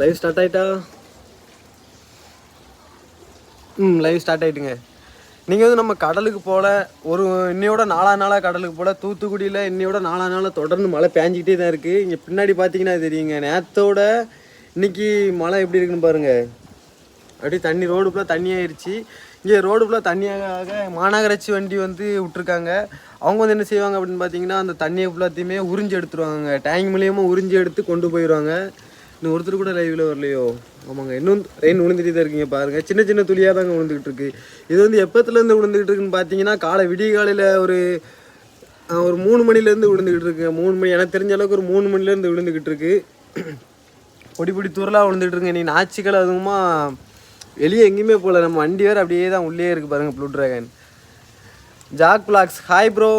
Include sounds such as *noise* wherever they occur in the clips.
Live start ஆயிட்டா? ம் live start ஆயிட்டுங்க. நீங்கள் வந்து நம்ம கடலுக்கு போல ஒரு இன்னையோட நாலா நாளாக கடலுக்கு போல தூத்துக்குடியில் இன்னையோட நாலா நாளாக தொடர்ந்து மழை பேஞ்சிக்கிட்டே தான் இருக்குது இங்கே பின்னாடி பார்த்தீங்கன்னா தெரியுங்க நேரத்தோட இன்னைக்கு மழை எப்படி இருக்குன்னு பாருங்கள் அப்படியே தண்ணி ரோடு ஃபுல்லாக தண்ணி ஆயிடுச்சு இங்கே ரோடு ஃபுல்லாக தண்ணியாக மாநகராட்சி வண்டி வந்து விட்ருக்காங்க அவங்க வந்து என்ன செய்வாங்க அப்படின்னு பார்த்தீங்கன்னா அந்த தண்ணியை ஃபுல்லாத்தையுமே உறிஞ்சி எடுத்துருவாங்க. டேங்க் மூலியமாக உறிஞ்சி எடுத்து கொண்டு போயிடுவாங்க. இன்னும் ஒருத்தர் கூட லைவில் வரலையோ? ஆமாங்க இன்னும் ரெயின் விழுந்துட்டு தான் இருக்கீங்க பாருங்க. சின்ன சின்ன துளியாக தாங்க விழுந்துக்கிட்டு இருக்கு. இது வந்து எப்பத்துலேருந்து விழுந்துக்கிட்டு இருக்குன்னு பார்த்தீங்கன்னா காலை விடிய காலையில் ஒரு ஒரு மூணு மணிலேருந்து விழுந்துக்கிட்டு இருக்கு மூணு மணி எனக்கு தெரிஞ்ச அளவுக்கு ஒரு மூணு மணிலேருந்து விழுந்துக்கிட்டு இருக்கு. பொடி பொடி தூரலாக விழுந்துட்டு இருக்குங்க. நீ ஞாயிற்றுக்கிழமை அதுவுமா வெளியே எங்கேயுமே போகல. நம்ம வண்டி வேறு அப்படியே தான் உள்ளே இருக்கு பாருங்க blue dragon jack blocks hi bro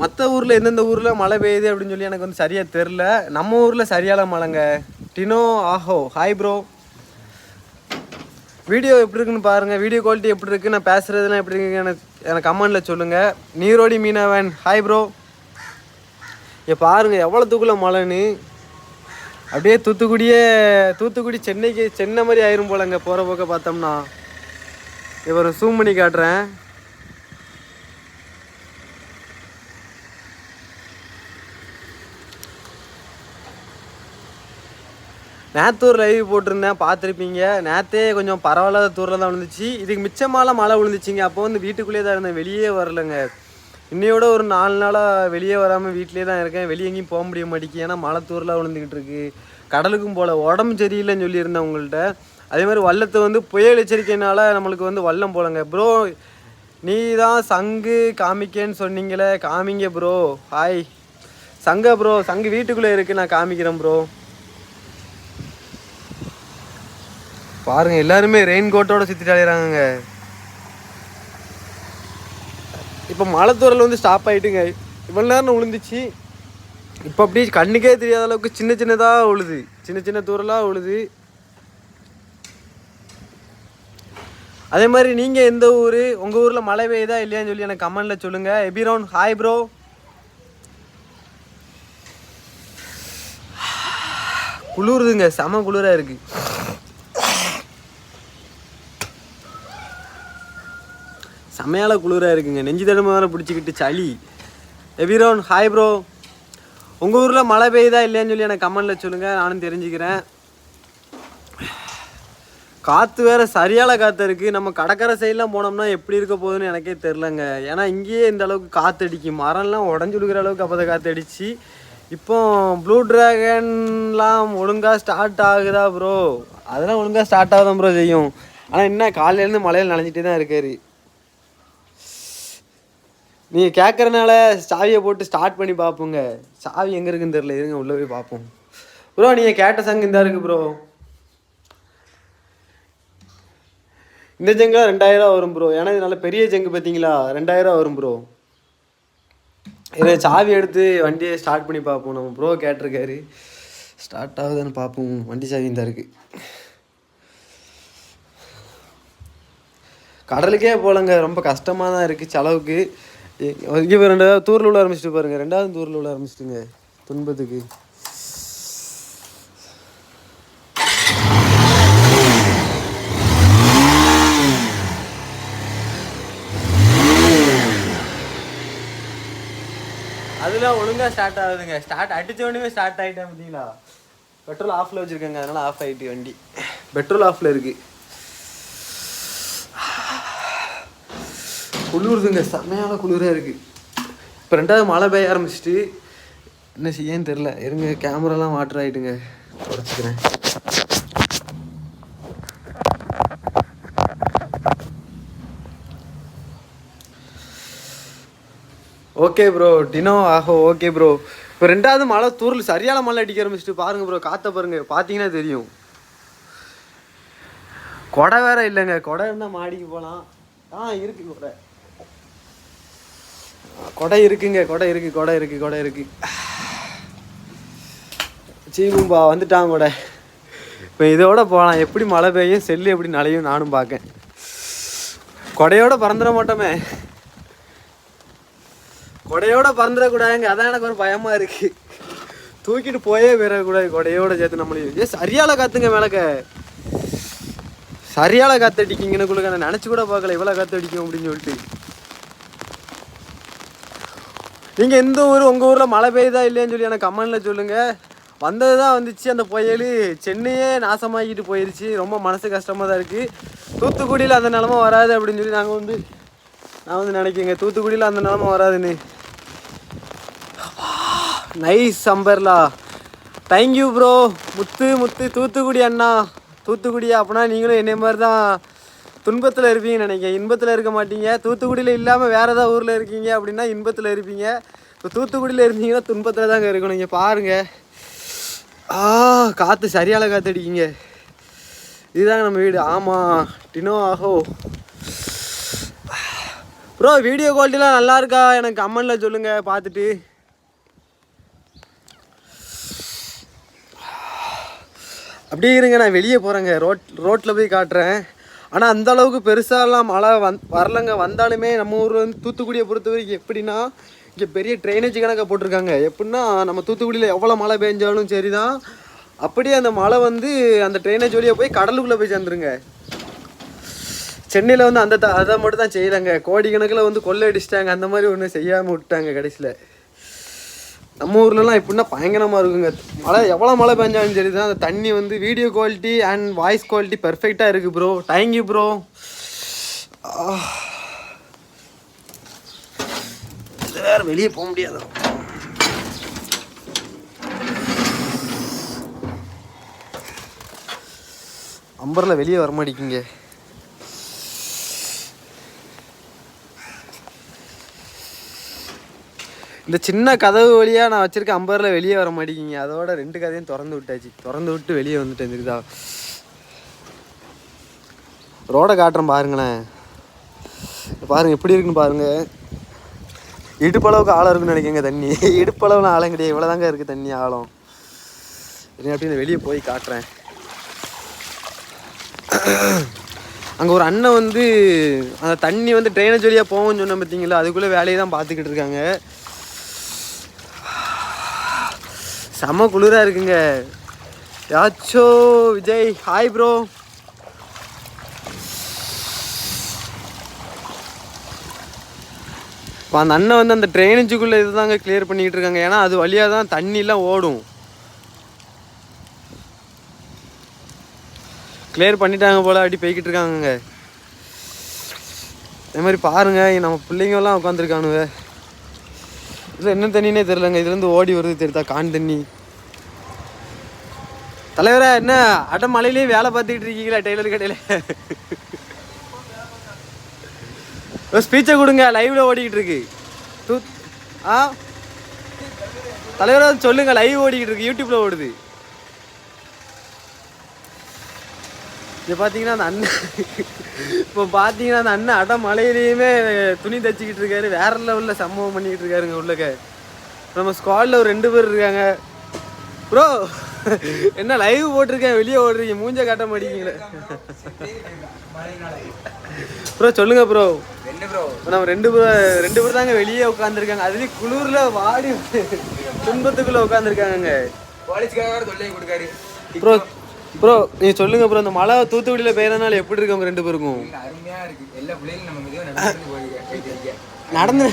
மற்ற ஊரில் எந்தெந்த ஊரில் மழை பெய்யுது அப்படின்னு சொல்லி எனக்கு வந்து சரியாக தெரில நம்ம ஊரில் சரியான மழைங்க. டினோ ஆஹோ ஹாய் ப்ரோ வீடியோ எப்படி இருக்குன்னு பாருங்கள் வீடியோ குவாலிட்டி எப்படி இருக்குது நான் பேசுகிறதுலாம் எப்படி இருக்குன்னு எனக்கு எனக்கு கமெண்டில் சொல்லுங்கள் நீரோடி மீனவன் ஹாய் ப்ரோ இங்கே பாருங்கள் எவ்வளோ தூக்குல மழைன்னு. அப்படியே தூத்துக்குடியே தூத்துக்குடி சென்னைக்கு சென்னை மாதிரி ஆயிரும் போலங்க. போகிற போக்க பார்த்தோம்னா. இவர் ஜூம் பண்ணி காட்டுறேன். நேத்தூர் லைவ் போட்டிருந்தேன் பார்த்துருப்பீங்க. நேத்தே கொஞ்சம் பரவாயில்லாத தூரில் தான் விழுந்துச்சு. இதுக்கு மிச்சமால மழை விழுந்துச்சிங்க. அப்போ வந்து வீட்டுக்குள்ளேயே தான் இருந்தேன். வெளியே வரலங்க. இன்னையோட ஒரு நாலு நாளாக வெளியே வராமல் வீட்டிலே தான் இருக்கேன். வெளியே எங்கேயும் போக முடிய மாட்டேங்கி ஏன்னா மழை தூரெலாம் விழுந்துக்கிட்டு இருக்கு. கடலுக்கும் போகல உடம்பு சரியில்லைன்னு சொல்லியிருந்தேன் உங்கள்கிட்ட. அதே மாதிரி வல்லத்தை வந்து புயல் எச்சரிக்கைனால நம்மளுக்கு வந்து வல்லம் போலங்க. ப்ரோ நீ தான் சங்கு காமிக்கேன்னு சொன்னீங்களே. காமிங்க ப்ரோ ஹாய் சங்க ப்ரோ சங்கு வீட்டுக்குள்ளே இருக்குது நான் காமிக்கிறேன் ப்ரோ பாருங்க எல்லாருமே ரெயின் கோட்டோட சுத்திட்டு அலையிறாங்க இப்போ மழை வந்து ஸ்டாப் ஆயிட்டுங்க. இவ்வளோ நேரம் விழுந்துச்சு இப்போ அப்படியே கண்ணுக்கே தெரியாத அளவுக்கு சின்ன சின்னதாக உழுது. சின்ன சின்ன தூரலாக உழுது. அதே மாதிரி நீங்கள் எந்த ஊர்? உங்கள் ஊரில் மழை பெய்யுதா இல்லையான்னு சொல்லி எனக்கு கமெண்டில் சொல்லுங்கள் எபிரவுன் ஹாய் ப்ரோ குளிருதுங்க. செம குளிராக இருக்குது செமையால குளிராக இருக்குங்க. நெஞ்சு தடுமை வேறு பிடிச்சிக்கிட்டு சளி. எவிரோன் ஹாய் ப்ரோ உங்கள் ஊரில் மழை பெய்யுதா இல்லையான்னு சொல்லி எனக்கு கமெண்டில் சொல்லுங்கள் நானும் தெரிஞ்சுக்கிறேன். காற்று வேறு சரியான காற்று இருக்குது நம்ம கடற்கரை சைடெலாம் போனோம்னா எப்படி இருக்க போகுதுன்னு எனக்கே தெரிலங்க ஏன்னா இங்கேயே இந்த அளவுக்கு காற்று அடிக்கும் மரம்லாம் உடஞ்சி விடுக்கிற அளவுக்கு அப்போ காற்று அடிச்சு இப்போ ப்ளூ ட்ராகன்லாம் ஒழுங்காக ஸ்டார்ட் ஆகுதா ப்ரோ அதெல்லாம் ஒழுங்காக ஸ்டார்ட் ஆகுதான் ப்ரோ செய்யும். ஆனால் என்ன காலையிலேருந்து மழையில் நனைஞ்சிட்டே தான் இருக்காரு. நீங்கள் கேட்குறனால சாவியை போட்டு ஸ்டார்ட் பண்ணி பார்ப்போங்க சாவி எங்கே இருக்குன்னு தெரில இருங்க உள்ளே போய் பார்ப்போம் ப்ரோ நீங்கள் கேட்ட சங்கு இந்த இருக்குது ப்ரோ இந்த ஜங்கா ரெண்டாயிரம் வரும் ப்ரோ ஏன்னா இது நல்ல பெரிய ஜங்கு பார்த்தீங்களா ரெண்டாயிரம் வரும் ப்ரோ இதை சாவி எடுத்து வண்டியை ஸ்டார்ட் பண்ணி பார்ப்போம் நம்ம ப்ரோ கேட்டிருக்காரு. ஸ்டார்ட் ஆகுதுன்னு பார்ப்போம் வண்டி சாவி இந்த இருக்கு. கடலுக்கே போகலங்க. ரொம்ப கஷ்டமாக தான் இருக்குது செலவுக்கு. இங்கே ரெண்டாவது தூரில் உள்ள ஆரம்பிச்சிட்டு பாருங்க. ரெண்டாவது தூரில் உள்ள ஆரம்பிச்சிட்டுங்க. துன்பத்துக்கு. அதெல்லாம் ஒழுங்காக ஸ்டார்ட் ஆகுதுங்க. ஸ்டார்ட் அடிச்ச உடனே ஸ்டார்ட் ஆகிட்டேன் பார்த்தீங்களா? பெட்ரோல் ஆஃபில் வச்சுருக்கேங்க. அதனால ஆஃப் ஆகிட்டு வண்டி. பெட்ரோல் ஆஃபில் இருக்கு. குளிருதுங்க செம்மையான குளிராக இருக்குது இப்போ ரெண்டாவது மழை பெய்ய ஆரம்பிச்சிட்டு என்ன செய்யன்னு தெரில இருங்க கேமராலாம் வாட்டர் ஆகிட்டுங்க தொடச்சிக்கிறேன். ஓகே ப்ரோ டினோ ஆஹோ ஓகே ப்ரோ இப்போ ரெண்டாவது மழை தூரில் சரியான மழை அடிக்க ஆரம்பிச்சிட்டு பாருங்கள் ப்ரோ காற்றை பாருங்கள் பார்த்தீங்கன்னா தெரியும். கொடை வேற இல்லைங்க. கொடை இருந்தால் மாடிக்கு போகலாம் ஆ இருக்கு கொடை. கொடை இருக்குங்க கொடை இருக்கு கொடை இருக்கு கொடை இருக்கு. சீகும்பா வந்துட்டான் கொடை. இப்போ இதோட போகலாம் எப்படி மழை பெய்யும் செல்லு எப்படி நனையும் நானும் பார்க்கேன் கொடையோட பறந்துட மாட்டோமே. கொடையோட பறந்துடக்கூடாதுங்க. அதான் எனக்கு ஒரு பயமா இருக்கு. தூக்கிட்டு போயே விடக்கூடாது கொடையோட சேர்த்து நம்மளையும் ஏ சரியால காத்துங்க மேலக்க. சரியால காத்தடிக்கிங்கன்னு நான் நினச்சி கூட பார்க்கல இவ்வளோ காத்தடிக்கும் அப்படின்னு சொல்லிட்டு. நீங்கள் எந்த ஊர் உங்கள் ஊரில் மழை பெய்யுதா இல்லையான்னு சொல்லி எனக்கு கமெண்டில் சொல்லுங்கள் வந்தது தான் வந்துச்சு அந்த புயல். சென்னையே நாசமாக்கிட்டு போயிடுச்சு ரொம்ப மனசு கஷ்டமாக தான் இருக்குது தூத்துக்குடியில் அந்த நிலமை வராது அப்படின்னு சொல்லி நாங்கள் வந்து நான் வந்து நினைக்கிறேங்க. தூத்துக்குடியில் அந்த நிலமை வராதுன்னு. Nice சம்பர்லா thank you bro Muthu Muthu Thoothukudi அண்ணா. தூத்துக்குடி அப்படின்னா நீங்களும் என்னை மாதிரி தான் துன்பத்தில் இருப்பீங்கன்னு நினைக்கிறேன். இன்பத்தில் இருக்க மாட்டீங்க. தூத்துக்குடியில் இல்லாமல் வேறு ஏதாவது ஊரில் இருக்கீங்க அப்படின்னா இன்பத்தில் இருப்பீங்க. இப்போ தூத்துக்குடியில் இருந்தீங்கன்னா துன்பத்தில் தாங்க இருக்கணும். நீங்கள் பாருங்கள் ஆ காற்று சரியால காற்று அடிக்கிங்க இதுதாங்க நம்ம வீடு. ஆமாம் டினோ ஆஹோ ப்ரோ வீடியோ குவாலிட்டிலாம் நல்லா இருக்கா? எனக்கு கமெண்டில் சொல்லுங்கள் பார்த்துட்டு. அப்படியே இருங்க நான் வெளியே போகிறேங்க ரோட் ரோட்டில் போய் காட்டுறேன். ஆனால் அந்த அளவுக்கு பெருசாலாம் மழை வந் வரலங்க. வந்தாலுமே நம்ம ஊர் வந்து தூத்துக்குடியை பொறுத்த வரைக்கும் எப்படின்னா இங்கே பெரிய ட்ரைனேஜ் கணக்காக போட்டிருக்காங்க. எப்படின்னா நம்ம தூத்துக்குடியில் எவ்வளோ மழை பெஞ்சாலும் சரி தான் அப்படியே அந்த மழை வந்து அந்த ட்ரைனேஜ் வழியாக போய் கடலுக்குள்ளே போய் சேர்ந்துருங்க. சென்னையில் வந்து அந்த த- அதை மட்டும் தான் செய்யலைங்க. கோடிக்கணக்கில் வந்து கொள்ளை அடிச்சிட்டாங்க. அந்த மாதிரி ஒன்று செய்யாமல் விட்டாங்க கடைசியில். நம்ம ஊர்லலாம் எப்படின்னா பயங்கரமாக இருக்குங்க. மழை எவ்வளோ மழை பெஞ்சாலும் சரி தான் அந்த தண்ணி வந்து video quality and voice quality பெர்ஃபெக்டாக இருக்குது ப்ரோ தேங்க்யூ ப்ரோ வேறு வெளியே போக முடியாது. அம்பரில் வெளியே வர மாட்டேங்கிங்க இந்த சின்ன கதவு வழியாக நான் வச்சிருக்க ஐம்பதுல வெளியே வர மாட்டேங்கிங்க. அதோட ரெண்டு கதையும் திறந்து விட்டாச்சு. திறந்து விட்டு வெளியே வந்துட்டேன் தெரியுதா ரோடை காட்டுறேன் பாருங்களேன். பாருங்கள் பாருங்க எப்படி இருக்குன்னு பாருங்க. இடுப்பளவுக்கு ஆழம் இருக்குன்னு நினைக்கங்க தண்ணி. இடுப்பளவுல ஆழம் கிடையாது. இவ்வளோதாங்க இருக்குது தண்ணி ஆழம். அப்படின்னு வெளியே போய் காட்டுறேன். அங்கே ஒரு அண்ணன் வந்து அந்த தண்ணி வந்து ட்ரைனேஜ் வழியாக போகும்னு சொன்னேன் பார்த்தீங்களா அதுக்குள்ளே வேலையை தான் பார்த்துக்கிட்டு இருக்காங்க. செம குளிராக இருக்குங்க. யாச்சோ விஜய் ஹாய் ப்ரோ இப்போ அந்த அண்ணன் வந்து அந்த ட்ரைனேஜுக்குள்ளே இதுதாங்க கிளியர் பண்ணிக்கிட்டு இருக்காங்க. ஏன்னா அது வழியாக தான் தண்ணிலாம் ஓடும். கிளியர் பண்ணிட்டாங்க போல் அப்படி போய்கிட்டு இருக்காங்கங்க. அதே மாதிரி பாருங்கள் நம்ம பிள்ளைங்கெல்லாம் உட்காந்துருக்கானுங்க இதில் என்ன தண்ணினே தெரிலங்க இதுலேருந்து ஓடி வருது தெரியுதா கான் தண்ணி. தலைவரா என்ன அட மலையிலேயே வேலை பார்த்துக்கிட்டு இருக்கீங்களா டெய்லர் கடையில்? ஸ்பீச்சை கொடுங்க லைவில் ஓடிக்கிட்டு இருக்கு. ஆ? தலைவராக சொல்லுங்கள் லைவ் ஓடிக்கிட்டு இருக்கு யூடியூப்பில் ஓடுது. இப்போ பார்த்தீங்கன்னா அந்த அண்ணன் இப்போ பார்த்தீங்கன்னா அந்த அண்ணன் அட மலையிலையுமே துணி தச்சுக்கிட்டு இருக்காரு. வேற லெவலில் சம்பவம் பண்ணிக்கிட்டு இருக்காருங்க உள்ளக்க. நம்ம ஸ்குவாடில் ஒரு ரெண்டு பேர் இருக்காங்க. ப்ரோ என்ன லைவ் போட்டிருக்கேன் வெளியே ஓடுறீங்க மூஞ்ச காட்ட மாட்டீங்களே. ப்ரோ சொல்லுங்க ப்ரோ என்ன ப்ரோ நம்ம ரெண்டு பேர் ரெண்டு பேர் தாங்க வெளியே உட்காந்துருக்காங்க அதுலேயும் குளிர்ல வாடி துன்பத்துக்குள்ள உட்காந்துருக்காங்க ப்ரோ ப்ரோ நீங்க சொல்லுங்க ப்ரோ இந்த மழை தூத்துக்குடியில பெய்யறதுனால எப்படி இருக்கு அவங்க ரெண்டு பேருக்கும்? இருக்கு. நடந்து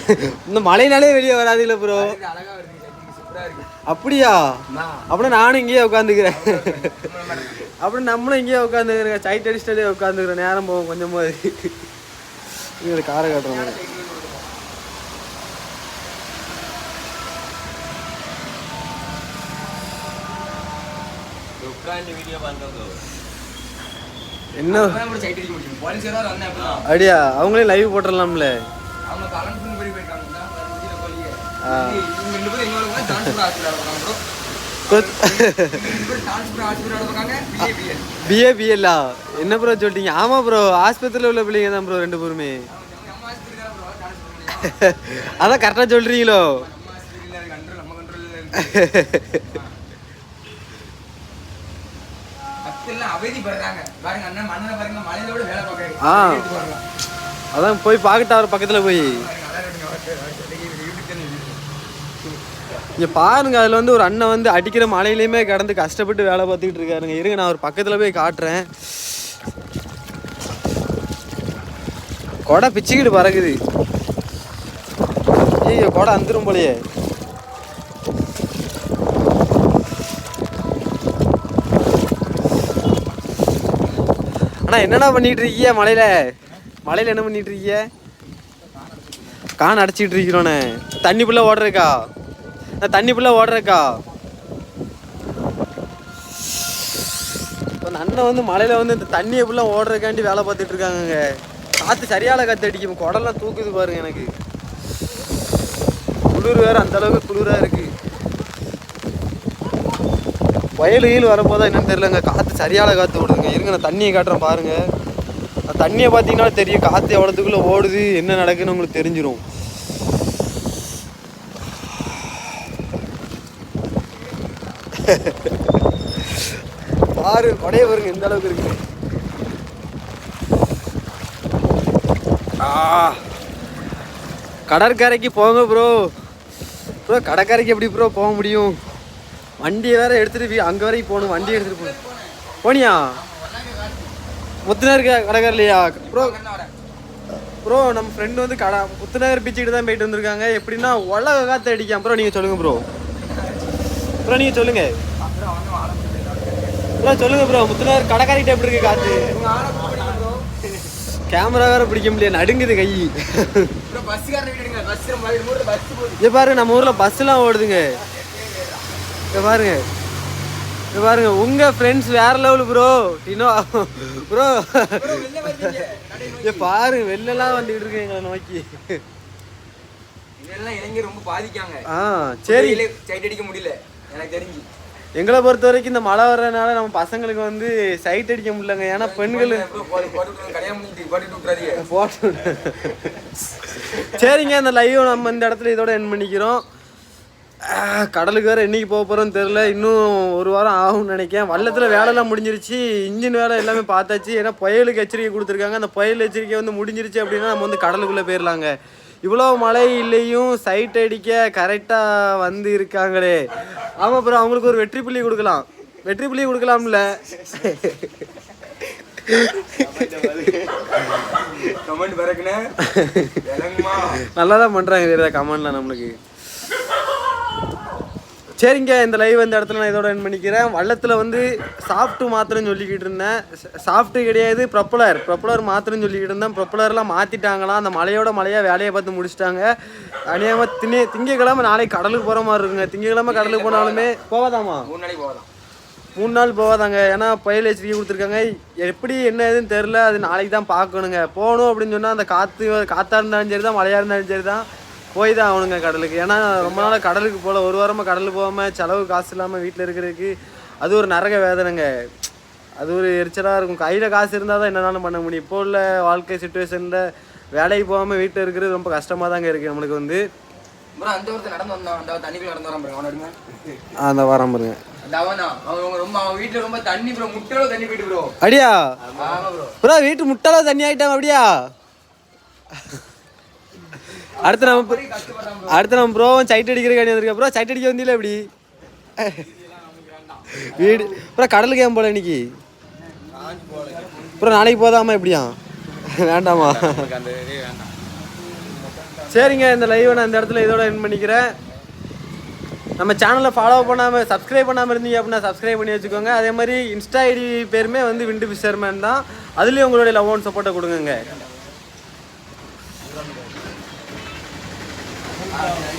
இந்த மழைனாலே வெளியே வராது இல்ல ப்ரோ இருக்கு. அப்படியா? அப்படின்னா நானும் இங்கேயே உட்காந்துக்கிறேன். இருக்கு. அப்படி நம்மளும் இங்கேயே உட்காந்துக்கிறேங்க சைட் அடிச்சுட்டே உட்காந்துக்கிறேன். நேரம் போகும் கொஞ்சமாக இங்கே காரை காட்டுறோம் என்ன அப்பதான் கூட சைட் அடிக்க முடியும் போலீஸ்காரர் வந்தேன் அப்பதான் அப்படியா அவங்களே லைவ் போட்டுடலாம்ல அவங்க கலந்து போய் போயிருக்காங்க தான் முடியல போலியே ஆ. இவங்க ரெண்டு பேரும் எங்க வருவாங்க டான்ஸ்புரம் ஹாஸ்பிட்டல் இருக்காங்க ப்ரோ கொத்- ரெண்டு பேரும் டான்ஸ்புரம் ஹாஸ்பிட்டல் இருக்காங்க பிஏபிஎல் பிஏ பிஎல்லா என்ன ப்ரோ சொல்லிட்டீங்க ஆமா ப்ரோ ஆஸ்பத்திரியில் உள்ள பிள்ளைங்க தான் ப்ரோ ரெண்டு பேருமே. அதான் கரெக்டாக சொல்றீங்களோ? *laughs* அவதிப்படுறாங்க பாருங்க அண்ணன் மண்ணனை பாருங்க மலையில விட வேலை வரலாம். அதான் போய் பார்க்கட்டா அவர் பக்கத்தில் போய். இங்கே பாருங்க அதில் வந்து ஒரு அண்ணன் வந்து அடிக்கிற மழையிலையுமே கிடந்து கஷ்டப்பட்டு வேலை பார்த்துக்கிட்டு இருக்காருங்க. இருங்க நான் ஒரு பக்கத்தில் போய் காட்டுறேன். கொடை பிச்சுக்கிட்டு பறக்குது. ஐயோ கொடை அந்துரும் போலயே. அண்ணா என்னண்ணா பண்ணிட்டு இருக்கீங்க மலையில மலையில என்ன பண்ணிட்டு இருக்கீங்க கான் அடைச்சிட்டு இருக்கிறோண்ணே தண்ணி புள்ள ஓடுறக்கா நான் தண்ணி புள்ள ஓடுறக்கா இப்போ அண்ணன் வந்து மலையில வந்து இந்த தண்ணியை புள்ள ஓடுறதுக்காண்டி வேலை பார்த்துட்டு இருக்காங்க காற்று சரியான காற்று அடிக்கும் குடலாம் தூக்குது பாருங்க எனக்கு. குளிர் வேற அந்த அளவுக்கு குளிரா இருக்கு. வயல் கீழ் வரப்போதா என்னன்னு தெரியலங்க. காற்று சரியான காற்று ஓடுதுங்க. இருங்க நான் தண்ணியை காட்டுறேன் பாருங்க. அந்த தண்ணியை பார்த்தீங்கன்னா தெரியும். காற்று எவ்வளோத்துக்குள்ள ஓடுது என்ன நடக்குன்னு உங்களுக்கு தெரிஞ்சிடும் பாரு கொடைய பாருங்க எந்த அளவுக்கு இருக்கு. கடற்கரைக்கு போங்க ப்ரோ ப்ரோ கடற்கரைக்கு எப்படி ப்ரோ போக முடியும்? வண்டியை வேற எடுத்துட்டு வீ- அங்க வரைக்கும் போகணும் வண்டியை எடுத்துட்டு போகணும். போனியா? முத்துநகர் க- கடற்கரையிலையா ப்ரோ ப்ரோ நம்ம ஃப்ரெண்டு வந்து கடை முத்துநகர் பீச்சுக்கிட்டு தான் போயிட்டு வந்திருக்காங்க. எப்படின்னா உலக காற்று அடிக்காம ப்ரோ நீங்கள் சொல்லுங்க ப்ரோ. ப்ரோ நீங்கள் சொல்லுங்க. ப்ரோ சொல்லுங்க ப்ரோ. முத்துநகர் கடற்கரைக்கிட்ட எப்படி இருக்கு காற்று கேமரா வேற பிடிக்க முடியல நடுங்குது கை. ப்ரோ பஸ் பஸ் இங்க பாருங்க நம்ம ஊர்ல பஸ்லாம் ஓடுதுங்க. இங்க பாருங்க. இங்க பாருங்க உங்க ஃப்ரெண்ட்ஸ் வேற லெவல் ப்ரோ இன்னும் ப்ரோ பாருங்க வெளிலலாம் வந்துட்டு இருக்கு எங்களை நோக்கி. இளைஞர் ரொம்ப பாதிக்காங்க. ஆ சரி. சைட் அடிக்க முடியல எனக்கு தெரிஞ்சு. எங்களை பொறுத்த வரைக்கும் இந்த மழை வர்றதுனால நம்ம பசங்களுக்கு வந்து சைட் அடிக்க முடியலங்க. ஏன்னா பெண்கள் போட்டு சரிங்க அந்த லைவ் நம்ம இந்த இடத்துல இதோட என் பண்ணிக்கிறோம். கடலுக்கு வேற என்னைக்கு போக போறோம்னு தெரில இன்னும் ஒரு வாரம் ஆகும்னு நினைக்கிறேன். வள்ளத்தில் வேலைலாம் முடிஞ்சிருச்சு. இன்ஜின் வேலை எல்லாமே பார்த்தாச்சு. ஏன்னா புயலுக்கு எச்சரிக்கை கொடுத்துருக்காங்க. அந்த புயல் எச்சரிக்கை வந்து முடிஞ்சிருச்சு அப்படின்னா நம்ம வந்து கடலுக்குள்ளே போயிடலாங்க இவ்வளோ மழை இல்லையும் சைட் அடிக்க கரெக்டாக வந்து இருக்காங்களே. ஆமாம் அப்புறம் அவங்களுக்கு ஒரு வெற்றி புள்ளி கொடுக்கலாம். வெற்றி புள்ளி கொடுக்கலாம்ல. நல்லா தான் பண்ணுறாங்க தெரியுதா கமெண்ட்ல நம்மளுக்கு. சரிங்க இந்த லைவ் இந்த இடத்துல நான் இதோட என் பண்ணிக்கிறேன். வள்ளத்தில் வந்து சாஃப்ட்டு மாத்திரம் சொல்லிக்கிட்டு இருந்தேன். சாஃப்ட்டு கிடையாது ப்ரொப்பலர். ப்ரொப்பலர் மாத்திரம் சொல்லிக்கிட்டு இருந்தேன். ப்ரொப்பலர்லாம் மாற்றிட்டாங்களாம் அந்த மலையோட மலையாக வேலையை பார்த்து முடிச்சிட்டாங்க. அநியாயமாக திணி திங்கக்கிழமை நாளைக்கு கடலுக்கு போகிற மாதிரி இருக்குங்க. திங்கக்கிழமை கடலுக்கு போனாலுமே போகாதாமா? மூணு நாளைக்கு மூணு நாள் போகாதாங்க. ஏன்னா புயல் எச்சரிக்கை கொடுத்துருக்காங்க. எப்படி என்ன ஏதுன்னு தெரில அது நாளைக்கு தான் பார்க்கணுங்க. போகணும் அப்படின்னு சொன்னால் அந்த காற்று காற்றா இருந்தாலும் சரி தான் மழையாக இருந்தாலும் சரி தான் போய் தான் ஆகணுங்க கடலுக்கு. ஏன்னா ரொம்ப நாளாக கடலுக்கு போகல ஒரு வாரமாக கடலுக்கு போகாமல் செலவு காசு இல்லாமல் வீட்டில் இருக்கிறதுக்கு அது ஒரு நரக வேதனைங்க. அது ஒரு எரிச்சலாக இருக்கும். கையில் காசு இருந்தால் தான் என்னனாலும் பண்ண முடியும். இப்போ உள்ள வாழ்க்கை சுச்சுவேஷனில் வேலைக்கு போகாமல் வீட்டில் இருக்கிறது ரொம்ப கஷ்டமாக தாங்க இருக்குது நம்மளுக்கு வந்து. அந்த வாரம் பாருங்க. அடியா? ப்ரோ. ப்ரோ வீட்டு முட்டளவு தண்ணி ஆயிட்டான் அப்படியா? அடுத்து நம்ம அடுத்து நம்ம ப்ரோவும் சைட் அடிக்கிற காணி வந்திருக்கா? ப்ரோ சைட் அடிக்க வந்தீங்களா எப்படி? வீடு ப்ரோ கடலுக்கு ஏன் போல இன்னைக்கு? ப்ரோ நாளைக்கு போதாமா எப்படியா? வேண்டாமா? சரிங்க இந்த லைவை நான் இந்த இடத்துல இதோட என் பண்ணிக்கிறேன். நம்ம சேனலை ஃபாலோ பண்ணாமல் சப்ஸ்கிரைப் பண்ணாமல் இருந்தீங்க அப்படின்னா சப்ஸ்கிரைப் பண்ணி வச்சுக்கோங்க. அதே மாதிரி இன்ஸ்டா ஐடி பேருமே வந்து விண்டு ஃபிஷர்மேன் தான். அதுலேயும் உங்களுடைய லவ் அண்ட் சப்போர்ட்டை கொடுங்க Thank.